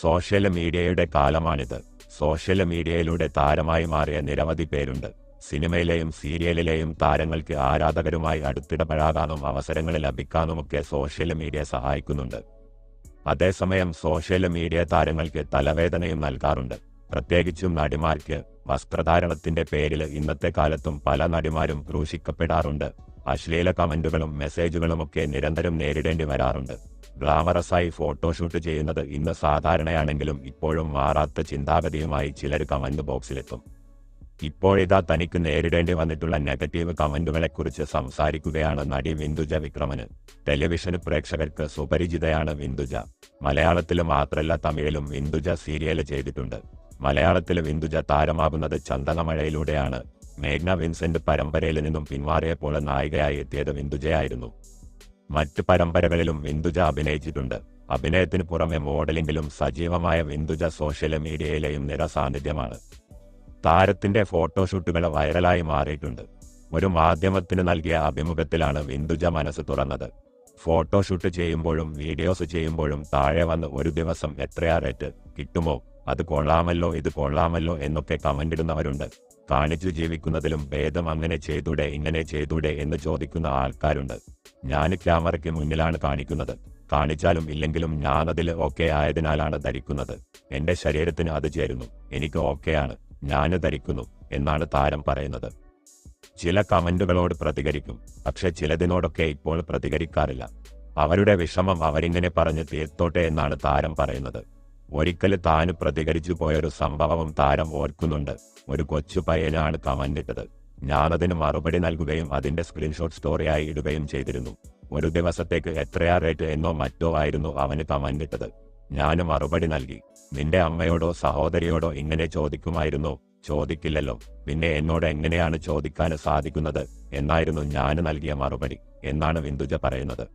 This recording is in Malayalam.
സോഷ്യൽ മീഡിയയുടെ കാലമാണിത്. സോഷ്യൽ മീഡിയയിലൂടെ താരമായി മാറിയ നിരവധി പേരുണ്ട്. സിനിമയിലെയും സീരിയലിലെയും താരങ്ങൾക്ക് ആരാധകരുമായി അടുത്തിടപഴകാനും അവസരങ്ങൾ ലഭിക്കാനുമൊക്കെ സോഷ്യൽ മീഡിയ സഹായിക്കുന്നുണ്ട്. അതേസമയം സോഷ്യൽ മീഡിയ താരങ്ങൾക്ക് തലവേദനയും നൽകാറുണ്ട്. പ്രത്യേകിച്ചും നടിമാർക്ക് വസ്ത്രധാരണത്തിന്റെ പേരിൽ ഇന്നത്തെ കാലത്തും പല നടിമാരും ക്രൂശിക്കപ്പെടാറുണ്ട്. അശ്ലീല കമന്റുകളും മെസ്സേജുകളുമൊക്കെ നിരന്തരം നേരിടേണ്ടി വരാറുണ്ട്. ഗ്ലാമറസായി ഫോട്ടോഷൂട്ട് ചെയ്യുന്നത് ഇന്ന് സാധാരണയാണെങ്കിലും ഇപ്പോഴും മാറാത്ത ചിന്താഗതിയുമായി ചിലർ കമന്റ് ബോക്സിലെത്തും. ഇപ്പോഴിതാ തനിക്ക് നേരിടേണ്ടി വന്നിട്ടുള്ള നെഗറ്റീവ് കമന്റുകളെക്കുറിച്ച് സംസാരിക്കുകയാണ് നടി വിന്ദുജ വിക്രമന്. ടെലിവിഷൻ പ്രേക്ഷകർക്ക് സുപരിചിതയാണ് വിന്ദുജ. മലയാളത്തിൽ മാത്രമല്ല തമിഴിലും വിന്ദുജ സീരിയൽ ചെയ്തിട്ടുണ്ട്. മലയാളത്തിൽ വിന്ദുജ താരമാകുന്നത് ചന്ദനമഴയിലൂടെയാണ്. മേഘ്ന വിൻസെന്റ് പരമ്പരയിൽ നിന്നും പിന്മാറിയപ്പോൾ നായികയായി എത്തിയത് വിന്ദുജയായിരുന്നു. മറ്റ് പരമ്പരകളിലും വിന്ദുജ അഭിനയിച്ചിട്ടുണ്ട്. അഭിനയത്തിന് പുറമെ മോഡലിംഗിലും സജീവമായ വിന്ദുജ സോഷ്യൽ മീഡിയയിലെയും നിര സാന്നിധ്യമാണ്. താരത്തിന്റെ ഫോട്ടോഷൂട്ടുകൾ വൈറലായി മാറിയിട്ടുണ്ട്. ഒരു മാധ്യമത്തിന് നൽകിയ അഭിമുഖത്തിലാണ് വിന്ദുജ മനസ്സ് തുറന്നത്. ഫോട്ടോഷൂട്ട് ചെയ്യുമ്പോഴും വീഡിയോസ് ചെയ്യുമ്പോഴും താഴെ വന്ന് ഒരു ദിവസം എത്രയാ റേറ്റ്? കിട്ടുമോ? അത് കൊള്ളാമല്ലോ ഇത് കൊള്ളാമല്ലോ എന്നൊക്കെ കമന്റിടുന്നവരുണ്ട് കാണിച്ചു ജീവിക്കുന്നതിലും ഭേദം അങ്ങനെ ചെയ്തൂടെ ഇങ്ങനെ ചെയ്തൂടെ എന്ന് ചോദിക്കുന്ന ആൾക്കാരുണ്ട്. ഞാൻ ക്യാമറയ്ക്ക് മുന്നിലാണ് കാണിക്കുന്നത്. കാണിച്ചാലും ഇല്ലെങ്കിലും ഞാനതിൽ ഓക്കെ ആയതിനാലാണ് ധരിക്കുന്നത്. എന്റെ ശരീരത്തിന് അത് ചേരുന്നു. എനിക്ക് ഓക്കെയാണ് ഞാൻ ധരിക്കുന്നു എന്നാണ് താരം പറയുന്നത്. ചില കമന്റുകളോട് പ്രതികരിക്കും. പക്ഷെ ചിലതിനോടൊക്കെ ഇപ്പോൾ പ്രതികരിക്കാറില്ല. അവരുടെ വിഷമം അവരിങ്ങനെ പറഞ്ഞ് തീർത്തോട്ടെ എന്നാണ് താരം പറയുന്നത്. ഒരിക്കൽ താന് പ്രതികരിച്ചു പോയൊരു സംഭവം താരം ഓർക്കുന്നുണ്ട്. ഒരു കൊച്ചു പയ്യനാണ് കമന്റിട്ടത്. ഞാനതിന് മറുപടി നൽകുകയും അതിന്റെ സ്ക്രീൻഷോട്ട് സ്റ്റോറിയായി ഇടുകയും ചെയ്തിരുന്നു. ഒരു ദിവസത്തേക്ക് എത്രയാ റേറ്റ് എന്നോ മറ്റോ ആയിരുന്നു അവന് കമന്റിട്ടത്. ഞാൻ മറുപടി നൽകി. നിന്റെ അമ്മയോടോ സഹോദരിയോടോ ഇങ്ങനെ ചോദിക്കുമായിരുന്നോ? ചോദിക്കില്ലല്ലോ. പിന്നെ എന്നോട് എങ്ങനെയാണ് ചോദിക്കാൻ സാധിക്കുന്നത്? എന്നായിരുന്നു ഞാൻ നൽകിയ മറുപടി. എന്നാണ് വിന്ദുജ പറയുന്നത്.